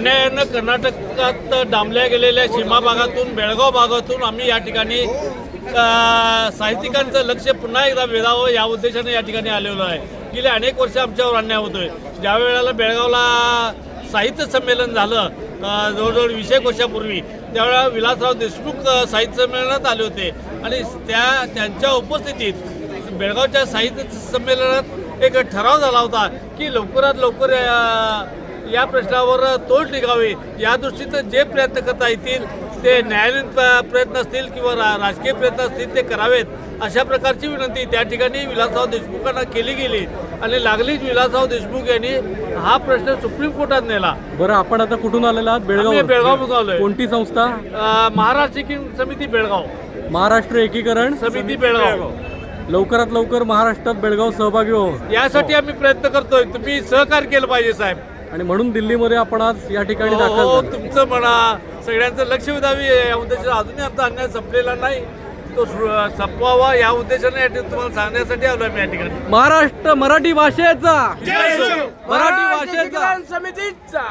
अन्यायानं कर्नाटकात डांबल्या गेलेल्या सीमा भागातून बेळगाव भागातून आम्ही या ठिकाणी साहित्यिकांचं लक्ष पुन्हा एकदा वेधावं या उद्देशाने या ठिकाणी आलेलो आहे. गेले अनेक वर्ष आमच्यावर अन्याय होतोय. ज्या वेळेला बेळगावला साहित्य संमेलन झालं जवळजवळ वीस एक वर्षापूर्वी त्यावेळेला विलासराव देशमुख साहित्य संमेलनात आले होते. आणि त्या त्यांच्या उपस्थितीत बेळगावच्या साहित्य संमेलनात एक ठराव झाला होता की लवकरात लवकर या प्रश्नावर तोड निघावे. या दृष्टीनं जे प्रयत्न करता येतील ते न्यायालयीन प्रयत्न असतील किंवा रा राजकीय प्रयत्न असतील ते करावेत. अशा प्रकारची विनंती त्या ठिकाणी विलासराव देशमुखांना केली गेली. आणि लागलीच विलासराव देशमुख यांनी हा प्रश्न सुप्रीम कोर्टात नेला. बरं आपण आता कुठून आलेला आहात? बेळगाव बेळगावमधून आलोय. कोणती संस्था? महाराष्ट्र समिती बेळगाव. महाराष्ट्र एकीकरण समिती बेळगाव. लवकरात लवकर महाराष्ट्रात बेळगाव सहभागी हो यासाठी आम्ही प्रयत्न करतोय. तुम्ही सहकार्य केलं पाहिजे साहेब. आणि म्हणून दिल्लीमध्ये आपण आज या ठिकाणी हो, दाखल हो, झालो. तुमचं म्हणा सगळ्यांचं लक्ष वेधावी या उद्देशाने अजूनही आमचा अन्याय संपलेला नाही. तो सु- संपवावा या उद्देशाने या ठिकाणी तुम्हाला सांगण्यासाठी आलो आम्ही या ठिकाणी. महाराष्ट्र मराठी भाषेचा. मराठी भाषेचा. समितीचा.